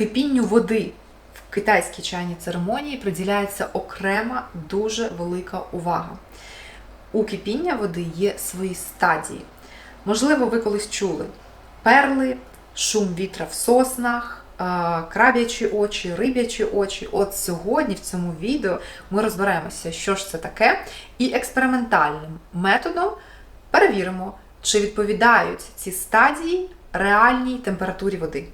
Кипінню води в китайській чайній церемонії приділяється окрема дуже велика увага. У кипіння води є свої стадії. Можливо, ви колись чули перли, шум вітра в соснах, е, краб'ячі очі, риб'ячі очі. От сьогодні в цьому відео ми розберемося, що ж це таке, і експериментальним методом перевіримо, чи відповідають ці стадії реальній температурі води.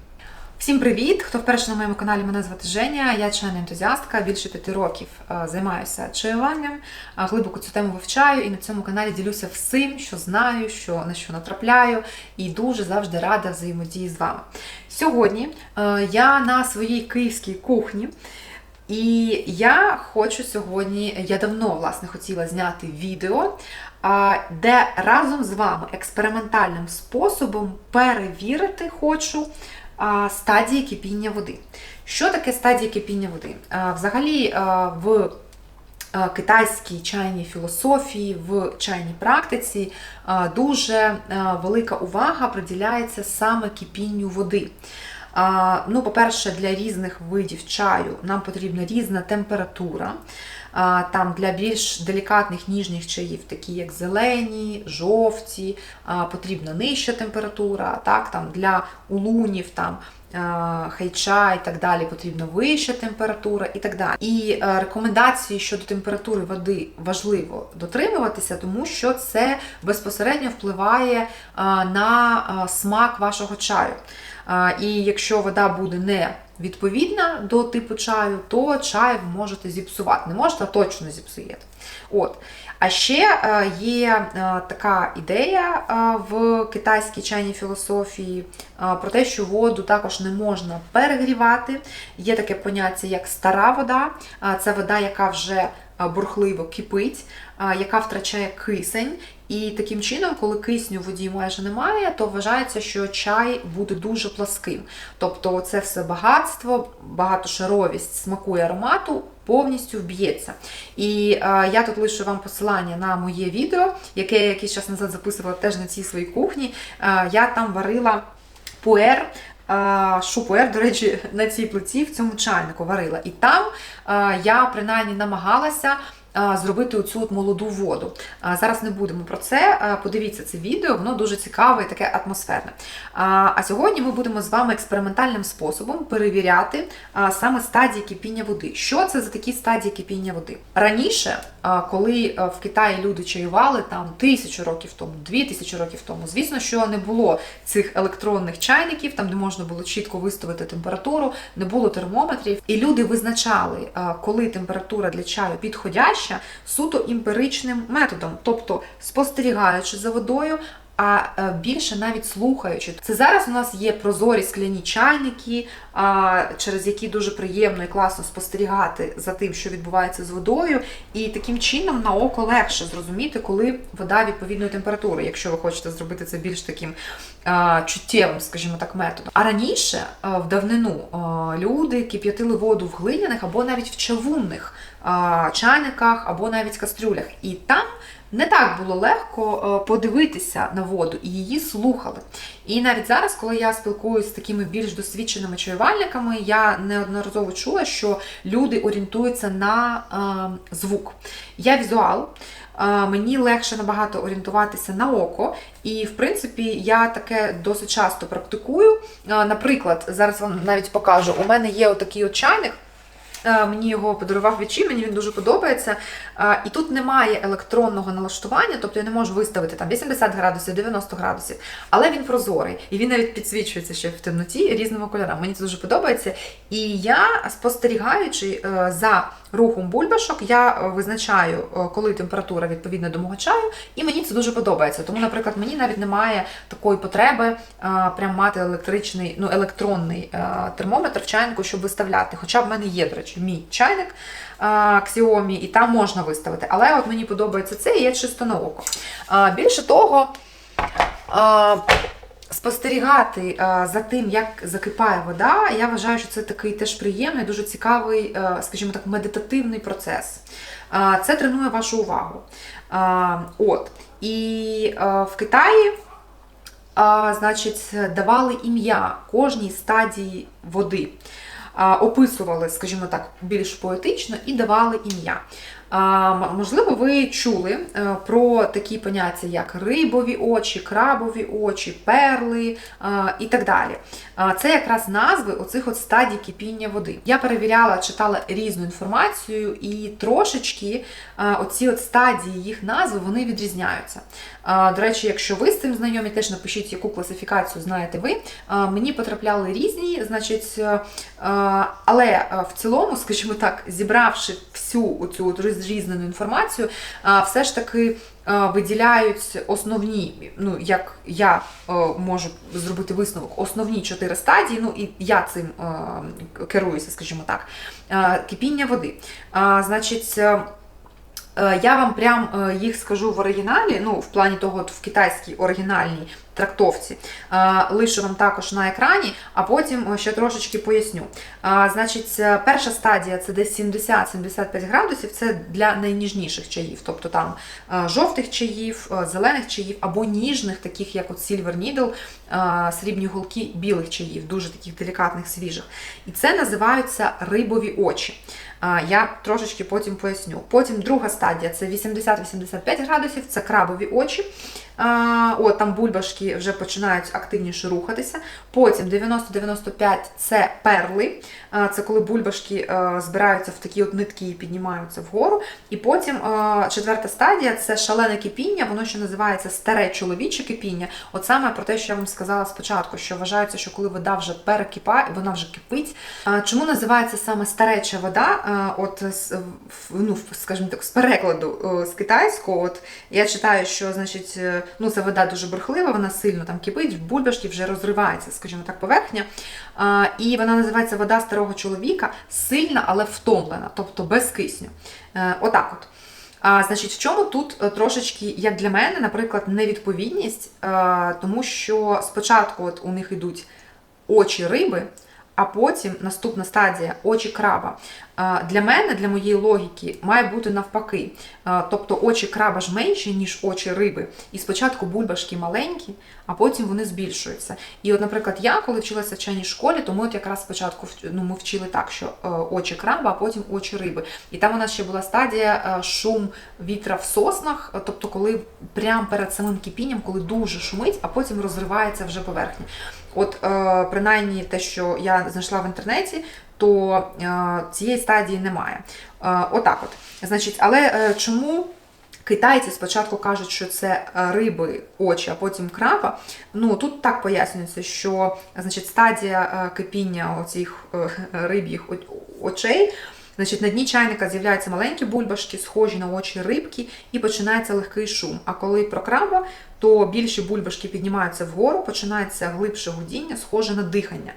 Всім привіт! Хто вперше на моєму каналі, мене звати Женя, я чайна ентузіастка, більше п'яти років е, займаюся чаюванням, е, глибоко цю тему вивчаю і на цьому каналі ділюся всім, що знаю, що, на що натрапляю, і дуже завжди рада взаємодії з вами. Сьогодні е, я на своїй київській кухні. І я хочу сьогодні, я давно власне хотіла зняти відео, де разом з вами експериментальним способом перевірити хочу стадії кипіння води. Що таке стадія кипіння води? Взагалі в китайській чайній філософії, в чайній практиці дуже велика увага приділяється саме кипінню води. Ну, по-перше, для різних видів чаю нам потрібна різна температура. Там для більш делікатних ніжніх чаїв, такі як зелені, жовті, потрібна нижча температура. Так, там Для улунів там, хайча і так далі потрібна вища температура і так далі. І рекомендації щодо температури води важливо дотримуватися, тому що це безпосередньо впливає на смак вашого чаю. І якщо вода буде не відповідна до типу чаю, то чай ви можете зіпсувати. Не можете, а точно зіпсуєте. От. А ще е, є е, така ідея е, в китайській чайній філософії про те, що воду також не можна перегрівати. Є таке поняття, як стара вода, це вода, яка вже бурхливо кипить, яка втрачає кисень. І таким чином, коли кисню в воді майже немає, то вважається, що чай буде дуже пласким. Тобто це все багатство, багатошаровість смаку і аромату повністю вб'ється. І е, я тут лишу вам посилання на моє відео, яке я якийсь час назад записувала теж на цій своїй кухні. Е, я там варила пуер. Шупуер, до речі, на цій плиті в цьому чайнику варила. І там я принаймні намагалася зробити оцю от молоду воду. Зараз не будемо про це. Подивіться це відео, воно дуже цікаве і таке атмосферне. А сьогодні ми будемо з вами експериментальним способом перевіряти саме стадії кипіння води. Що це за такі стадії кипіння води? Раніше, коли в Китаї люди чаювали там тисячу років тому, дві тисячі років тому, звісно, що не було цих електронних чайників, там де можна було чітко виставити температуру, не було термометрів, і люди визначали, коли температура для чаю підходяща суто імперичним методом, тобто спостерігаючи за водою. А більше навіть слухаючи. Це зараз у нас є прозорі скляні чайники, через які дуже приємно і класно спостерігати за тим, що відбувається з водою, і таким чином на око легше зрозуміти, коли вода відповідної температури, якщо ви хочете зробити це більш таким чуттєвим, скажімо так, методом. А раніше, в давнину, люди кип'ятили воду в глиняних або навіть в чавунних чайниках або навіть кастрюлях. І там не так було легко подивитися на воду і її слухали. І навіть зараз, коли я спілкуюся з такими більш досвідченими чаювальниками, я неодноразово чула, що люди орієнтуються на е, звук. Я візуал. Мені легше набагато орієнтуватися на око, і в принципі я таке досить часто практикую. Наприклад, зараз вам навіть покажу: у мене є отакий от чайник. Е, мені його подарував Вічі, мені він дуже подобається. Е, і тут немає електронного налаштування, тобто я не можу виставити там 80 градусів, 90 градусів, але він прозорий. І він навіть підсвічується ще в темноті різними кольорами. Мені це дуже подобається. І я, спостерігаючи е, за рухом бульбашок, я визначаю, коли температура відповідна до мого чаю, і мені це дуже подобається. Тому, наприклад, мені навіть немає такої потреби прям мати електричний, ну, електронний термометр в чайнику, щоб виставляти. Хоча в мене є, до речі мій чайник Xiaomi, і там можна виставити. Але от мені подобається це і є чисто на око. Більше того, спостерігати за тим, як закипає вода, я вважаю, що це такий теж приємний, дуже цікавий, скажімо так, медитативний процес. Це тренує вашу увагу. От. І в Китаї значить, давали ім'я кожній стадії води. Описували, скажімо так, більш поетично і давали ім'я. Можливо, ви чули е, про такі поняття, як рибові очі, крабові очі, перли і так далі. Це якраз назви оцих от стадій кипіння води. Я перевіряла, читала різну інформацію, і трошечки а, оці от стадії їх назви вони відрізняються. До речі, якщо ви з цим знайомі, теж напишіть, яку класифікацію знаєте ви. Мені потрапляли різні, значить, е, е, але е, в цілому, скажімо так, зібравши всю оцю от розрізнену інформацію, все ж таки виділяють основні, ну як я можу зробити висновок, основні чотири стадії. Ну і я цим керуюся, скажімо так. Кипіння води. Значить. е, Е, Я вам прям е, їх скажу в оригіналі, ну, в плані того, в китайській оригінальній трактовці. Лишу вам також на екрані, а потім е, ще трошечки поясню. Значить, е, перша стадія це десь 70-75 градусів, це для найніжніших чаїв, тобто там е, жовтих чаїв, зелених чаїв або ніжних, таких як от Silver Needle, срібні голки білих чаїв, дуже таких делікатних, свіжих. І це називаються рибові очі. Я трошечки потім поясню. Потім друга стадія це 80-85 градусів, це крабові очі. От там бульбашки вже починають активніше рухатися. Потім 90-95 це перли. Це коли бульбашки е, збираються в такі от нитки і піднімаються вгору. І потім е, четверта стадія це шалене кипіння, воно ще називається старе чоловіче кипіння. От саме про те, що я вам сказала спочатку, що вважається, що коли вода вже перекипає, вона вже кипить. Чому називається саме стареча вода? А, От ну, скажімо так, з перекладу е, з китайського, от я читаю, що значить, е, ну це вода дуже бурхлива, вона сильно там кипить, в бульбашки вже розривається, скажімо так, поверхня. І вона називається вода старого чоловіка, сильна, але втомлена, тобто без кисню. Е, Отак от. А, значить, в чому тут е, трошечки, як для мене, наприклад, невідповідність, е, тому що спочатку от у них йдуть очі риби, а потім наступна стадія очі краба. Для мене, для моєї логіки, має бути навпаки. Тобто очі краба ж менші, ніж очі риби. І спочатку бульбашки маленькі, а потім вони збільшуються. І от, наприклад, я, коли вчилася в вченій школі, то ми от якраз спочатку ну, ми вчили так, що е, очі краба, а потім очі риби. І там у нас ще була стадія е, шум вітра в соснах, е, тобто коли прямо перед самим кипінням, коли дуже шумить, а потім розривається вже поверхня. От, принаймні, те, що я знайшла в інтернеті, то е, цієї стадії немає. Е, отак от. Значить, але е, чому китайці спочатку кажуть, що це риби очі, а потім краба? Ну тут так пояснюється, що значить, стадія кипіння оцих риб'їх очей. Значить, на дні чайника з'являються маленькі бульбашки, схожі на очі рибки, і починається легкий шум. А коли про краба, то більші бульбашки піднімаються вгору, починається глибше гудіння, схоже на дихання.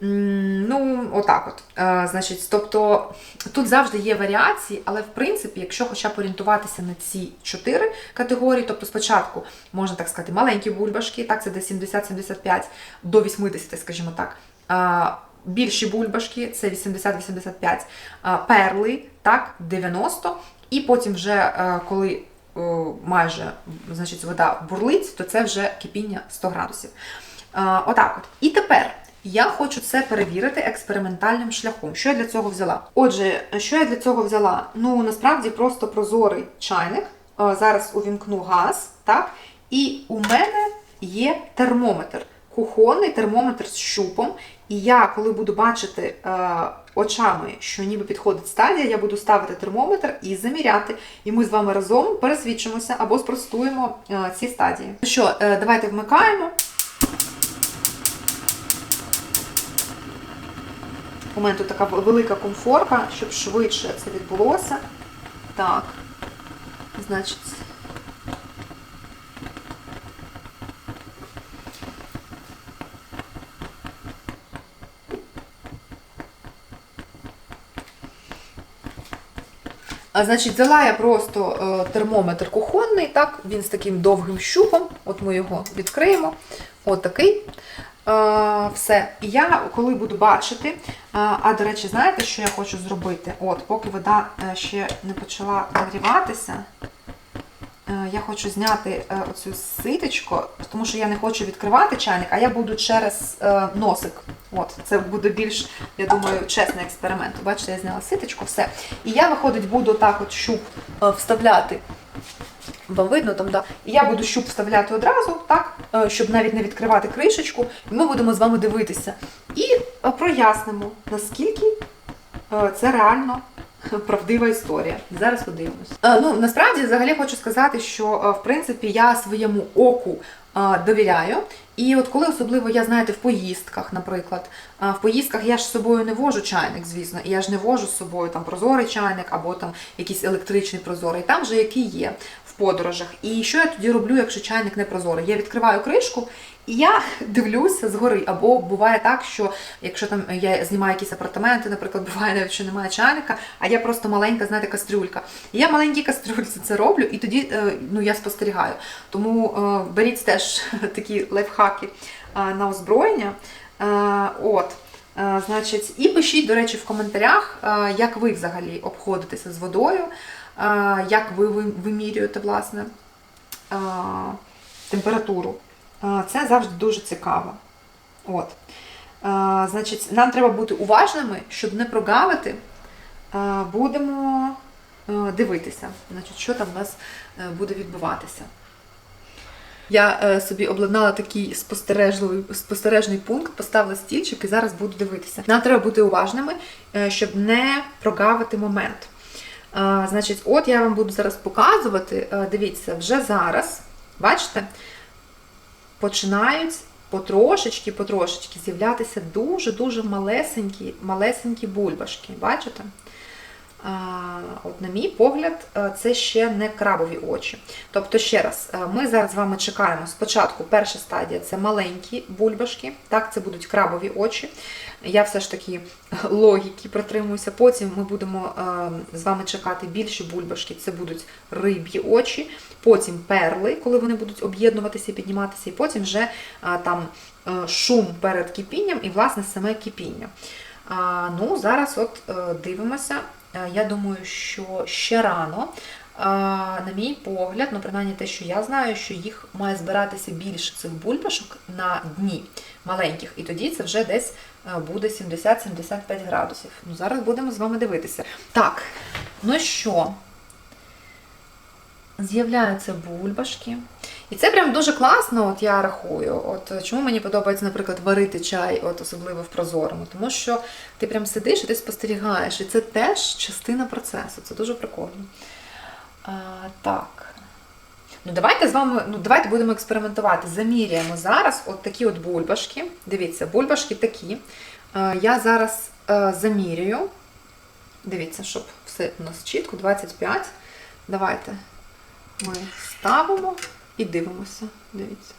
Ну, отак от. Е, значить, тобто тут завжди є варіації, але в принципі, якщо хоча б орієнтуватися на ці чотири категорії, тобто спочатку можна так сказати, маленькі бульбашки, так, це десь 70-75 до 80, скажімо так. Е, Більші бульбашки це 80-85, е, перли, так, 90, і потім вже е, коли е, майже значить, вода бурлить, то це вже кипіння 100 градусів. Е, Отак от. І тепер я хочу це перевірити експериментальним шляхом. Що я для цього взяла? Отже, що я для цього взяла? Ну, насправді просто прозорий чайник. Е, Зараз увімкну газ, так? І у мене є термометр. Кухонний термометр з щупом. І я, коли буду бачити е, очами, що ніби підходить стадія, я буду ставити термометр і заміряти. І ми з вами разом пересвідчимося або спростуємо е, ці стадії. Ну що, е, давайте вмикаємо. У мене тут така велика комфорка, щоб швидше це відбулося. Так. Значить. А, Значить, взяла я просто е, термометр кухонний, так, він з таким довгим щупом. От ми його відкриємо. От такий. Все. І я, коли буду бачити, а до речі, знаєте, що я хочу зробити? От, поки вода е, ще не почала нагріватися, е, я хочу зняти е, оцю ситочку, тому що я не хочу відкривати чайник, а я буду через носик. От, це буде більш, я думаю, чесний експеримент. Бачите, я зняла ситочку, все. І я, виходить, буду так от щуп вставляти. Вам видно там, да? Я буду щуп вставляти одразу, так, е, щоб навіть не відкривати кришечку. І ми будемо з вами дивитися. І е, прояснимо, наскільки е, це реально правдива історія. Зараз подивимось. Ну насправді взагалі хочу сказати, що в принципі я своєму оку довіряю. І от коли особливо я знаєте в поїздках, наприклад, в поїздках я ж з собою не вожу чайник, звісно, і я ж не вожу з собою там прозорий чайник або там якийсь електричний прозорий, там вже який є подорожах. І що я тоді роблю, якщо чайник не прозорий? Я відкриваю кришку. І я дивлюся згори, або буває так, що якщо там я знімаю якісь апартаменти, наприклад, буває навіть, що немає чайника, а я просто маленька, знаєте, кастрюлька. І я маленькій кастрюльці це роблю, і тоді е, ну, я спостерігаю. Тому е, беріть теж такі лайфхаки е, на озброєння. От. Значить, і пишіть, до речі, в коментарях, як ви взагалі обходитеся з водою, як ви ви- вимірюєте, власне, температуру. Це завжди дуже цікаво. От. Значить, нам треба бути уважними, щоб не прогавити. Будемо е, дивитися, значить, що там у нас е, буде відбуватися. Я е, собі обладнала такий спостережливий спостережний пункт, поставила стільчик і зараз буду дивитися. Нам треба бути уважними, щоб не прогавити момент. Значить, от я вам буду зараз показувати. Е, Дивіться, вже зараз, бачите, починають потрошечки, потрошечки з'являтися дуже-дуже малесенькі, малесенькі бульбашки. Бачите? От, на мій погляд, е, це ще не крабові очі. Тобто, ще раз, е, ми зараз з вами чекаємо. Спочатку перша стадія це маленькі бульбашки, так, це будуть крабові очі. Я все ж таки логіки притримуюся. Потім ми будемо е, з вами чекати більші бульбашки, це будуть риб'ї очі, потім перли, коли вони будуть об'єднуватися і підніматися, і потім вже там шум перед кипінням і, власне, саме кипіння. Ну, зараз от дивимося. Е, Я думаю, що ще рано. На мій погляд, ну принаймні те, що я знаю, що їх має збиратися більше цих бульбашок на дні маленьких, і тоді це вже десь е, буде 70-75 градусів. Ну, зараз будемо з вами дивитися. Так, ну що, з'являються бульбашки. І це прям дуже класно, от я рахую. От е, чому мені подобається, наприклад, варити чай, от особливо в прозорому, тому що ти прям сидиш і ти спостерігаєш, і це теж частина процесу. Це дуже прикольно. А, так. Ну, давайте з вами, ну давайте будемо експериментувати. Заміряємо зараз от такі от бульбашки. Дивіться, бульбашки такі. А, я зараз а, замірюю. Дивіться, щоб все у нас чітко, 25. Давайте ми ставимо і дивимося. Дивіться.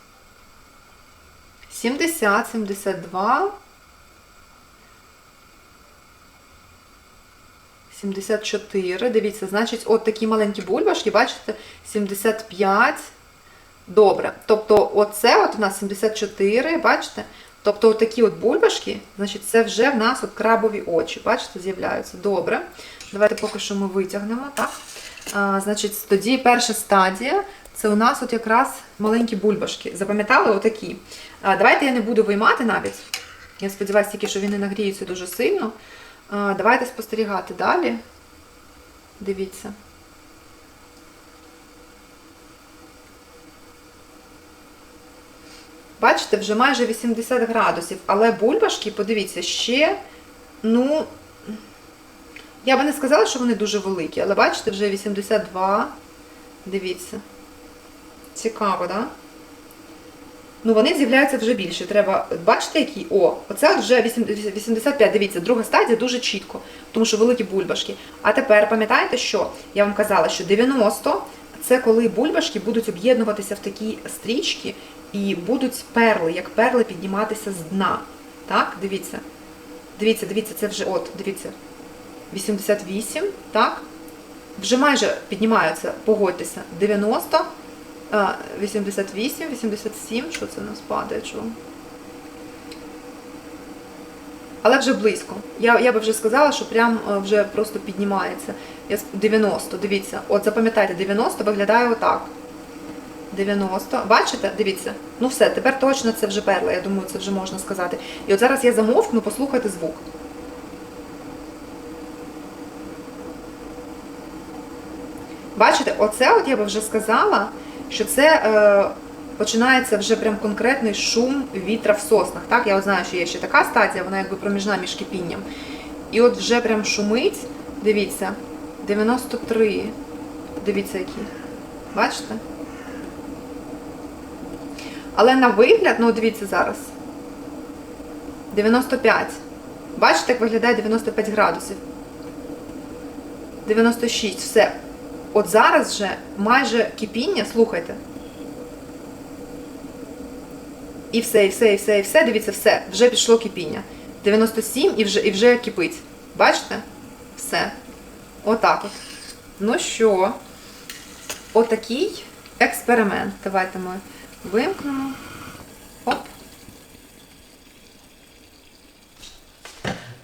70, 72. 74. Дивіться, значить, от такі маленькі бульбашки, бачите, 75. Добре. Тобто, оце от у нас 74, бачите? Тобто, такі от бульбашки, значить, це вже в нас от крабові очі. Бачите, з'являються. Добре. Давайте поки що ми витягнемо, так? А, значить, тоді перша стадія це у нас от якраз маленькі бульбашки. Запам'ятали отакі. А, давайте я не буду виймати навіть. Я сподіваюся тільки, що він не нагріється дуже сильно. А, давайте спостерігати далі. Дивіться. Бачите, вже майже 80 градусів, але бульбашки, подивіться, ще, ну, я би не сказала, що вони дуже великі, але бачите, вже 82. Дивіться. Цікаво, так? Да? Ну, вони з'являються вже більше. Треба, бачите, які? О, оце вже 85, дивіться, друга стадія дуже чітко, тому що великі бульбашки. А тепер пам'ятаєте, що я вам казала, що 90 це коли бульбашки будуть об'єднуватися в такі стрічки і будуть перли, як перли підніматися з дна. Так, дивіться. Дивіться, дивіться, це вже от, дивіться. 88, так? Вже майже піднімаються, погодьтеся, 90, 88, 87, що це у нас падає, чого? але вже близько. Я, я би вже сказала, що прям е, вже просто піднімається. Я, 90, дивіться, от запам'ятайте, 90 виглядає отак. 90. Бачите? Дивіться. Ну все, тепер точно це вже перла, я думаю, це вже можна сказати. І от зараз я замовкну, послухайте звук. Бачите, оце от я би вже сказала, що це е, починається вже прям конкретний шум вітра в соснах. Так, я от знаю, що є ще така стадія, вона якби проміжна між кипінням. І от вже прям шумить, дивіться, 93. Дивіться, які. Бачите? Але на вигляд, ну дивіться зараз. 95. Бачите, як виглядає 95 градусів. 96, все. От зараз вже майже кипіння, слухайте. І все, і все, і все, і все. Дивіться, все, вже пішло кипіння. 97 і вже, і вже кипить. Бачите? Все. Отак от. Ну що, отакий експеримент. Давайте ми вимкнемо. Оп.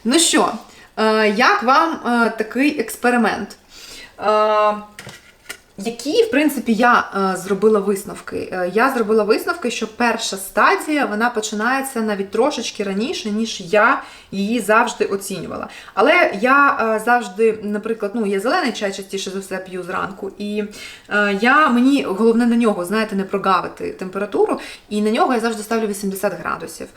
Ну що, е, як вам е, такий експеримент? Які, в принципі, я е, зробила висновки? Е, я зробила висновки, що перша стадія вона починається навіть трошечки раніше, ніж я її завжди оцінювала. Але я е, завжди, наприклад, ну, я зелений чай частіше за все п'ю зранку, і я мені головне на нього, знаєте, не прогавити температуру, і на нього я завжди ставлю 80 градусів.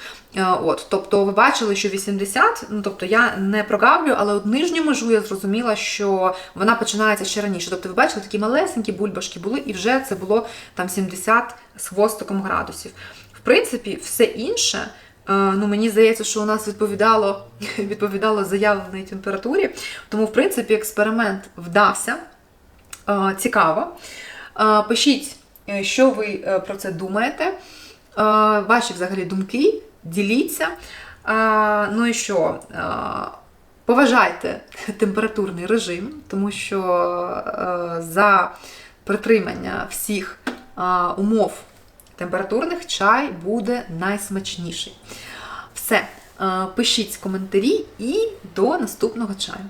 От, тобто, ви бачили, що 80, ну тобто я не прогавлю, але от нижню межу я зрозуміла, що вона починається ще раніше. Тобто, ви бачили, такі малесенькі бульбашки були, і вже це було там 70 з хвостиком градусів. В принципі, все інше. е, Ну, мені здається, що у нас відповідало, відповідало заявленій температурі. Тому, в принципі, експеримент вдався. Е, Цікаво. Е, Пишіть, що ви про це думаєте. Ваші взагалі думки, діліться. Ну і що? Поважайте температурний режим, тому що е, за притримання всіх е, умов температурних чай буде найсмачніший. Все, е, пишіть коментарі і до наступного чаю.